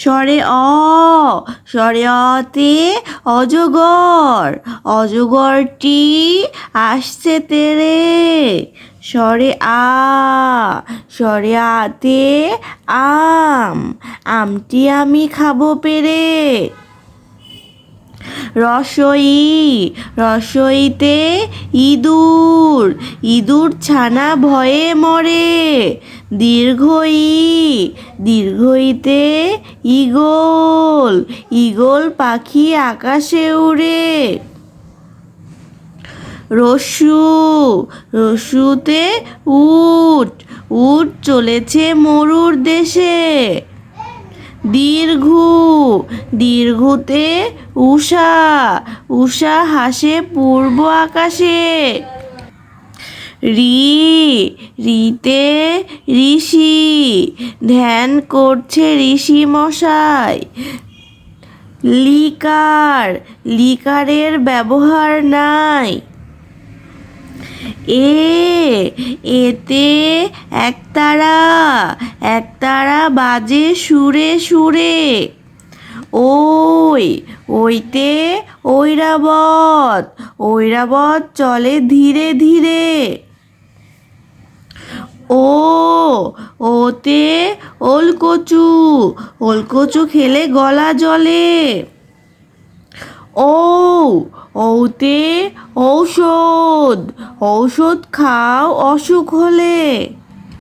স্বরে অ, স্বরে অতে অজগর, অজগরটি আসছে তেরে। স্বরে আ, স্বরে আতে আম, আমটি আমি খাব পেরে। রসই, রসইতে ইঁদুর ইঁদুর ছানা ভয়ে মরে। দীর্ঘই, দীর্ঘইতে ইগল ইগল পাখি আকাশে উড়ে। রসু, রসুতে উট উট চলেছে মরুর দেশে। দীর্ঘ দীর্ঘতে উষা উষা হাসে পূর্ব আকাশে। রি, রিতে ঋষি, ধ্যান করছে ঋষি মশাই। লিকার, লিকারের ব্যবহার নাই। এ, এতে একতারা একতারা বাজে সুরে সুরে। ওই, ওইতে ঐরাবত ঐরাবত চলে ধীরে ধীরে। ও, ওতে ওলকচু ওলকচু খেলে গলা জলে ও ঔতে ঔষধ ঔষধ খাও অসুখ হলে।